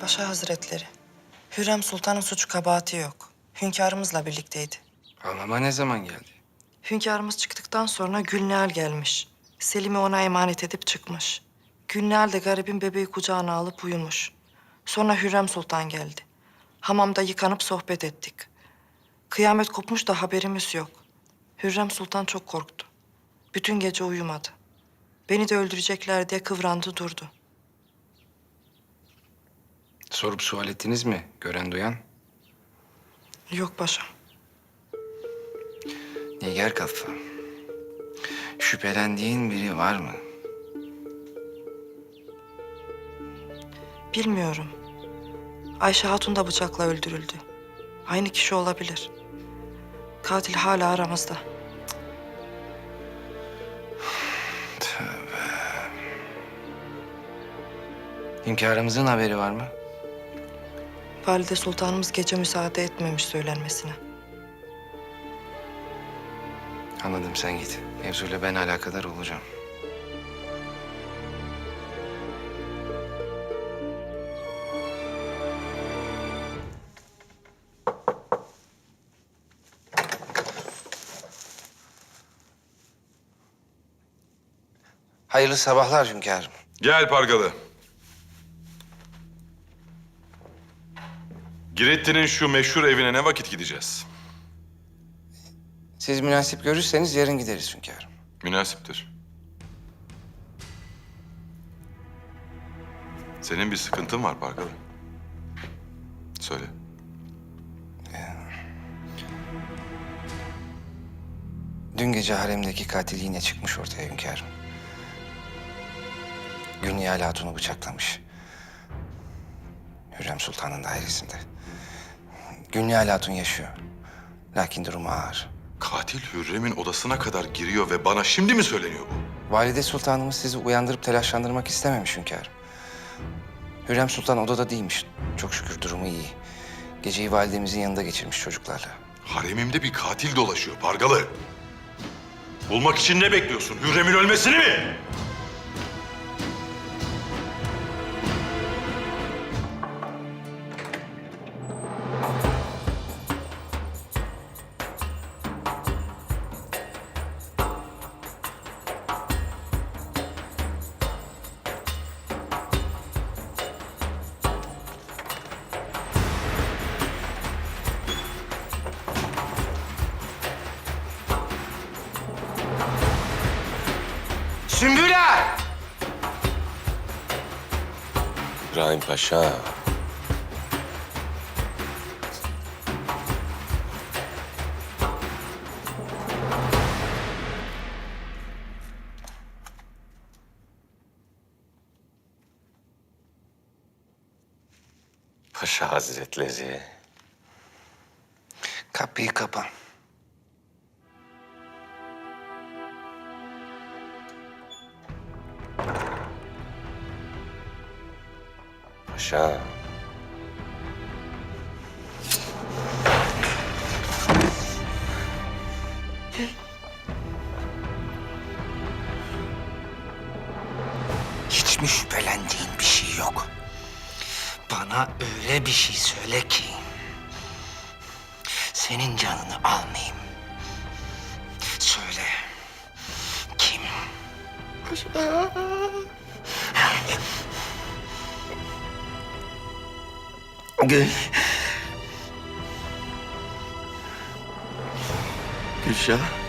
Paşa Hazretleri, Hürrem Sultan'ın suçu kabahati yok. Hünkârımızla birlikteydi. Ağlama ne zaman geldi? Hünkârımız çıktıktan sonra Gülnihal gelmiş. Selim'i ona emanet edip çıkmış. Gülnihal de garibin bebeği kucağına alıp uyumuş. Sonra Hürrem Sultan geldi. Hamamda yıkanıp sohbet ettik. Kıyamet kopmuş da haberimiz yok. Hürrem Sultan çok korktu. Bütün gece uyumadı. Beni de öldürecekler diye kıvrandı durdu. Sorup sual ettiniz mi gören duyan? Yok paşam. Nigar Kalfa. Şüphelendiğin biri var mı? Bilmiyorum. Ayşe Hatun da bıçakla öldürüldü. Aynı kişi olabilir. Katil hala aramızda. Hünkârımızın haberi var mı? Valide Sultanımız gece müsaade etmemiş söylenmesine. Anladım sen git. Mevzuyla ben alakadar olacağım. Hayırlı sabahlar hünkârım. Gel Pargalı. Giretti'nin şu meşhur evine ne vakit gideceğiz? Siz münasip görürseniz yarın gideriz hünkârım. Münasiptir. Senin bir sıkıntın var Pargalı. Söyle. Dün gece haremdeki katil yine çıkmış ortaya hünkârım. Gülnihal Hatun'u bıçaklamış. Hürrem Sultan'ın dairesinde. Gülnihal Hatun yaşıyor. Lakin durumu ağır. Katil Hürrem'in odasına kadar giriyor ve bana şimdi mi söyleniyor bu? Valide Sultanımız sizi uyandırıp telaşlandırmak istememiş hünkârım. Hürrem Sultan odada değilmiş. Çok şükür durumu iyi. Geceyi validemizin yanında geçirmiş çocuklarla. Haremimde bir katil dolaşıyor Pargalı. Bulmak için ne bekliyorsun? Hürrem'in ölmesini mi? Sümbüla! İbrahim Paşa. Paşa Hazretleri. Kapıyı kapa. Paşa. Hiç mi şüphelendiğin bir şey yok? Bana öyle bir şey söyle ki... ...senin canını almayayım. Söyle. Kim? 그, 오케이. 글씨야.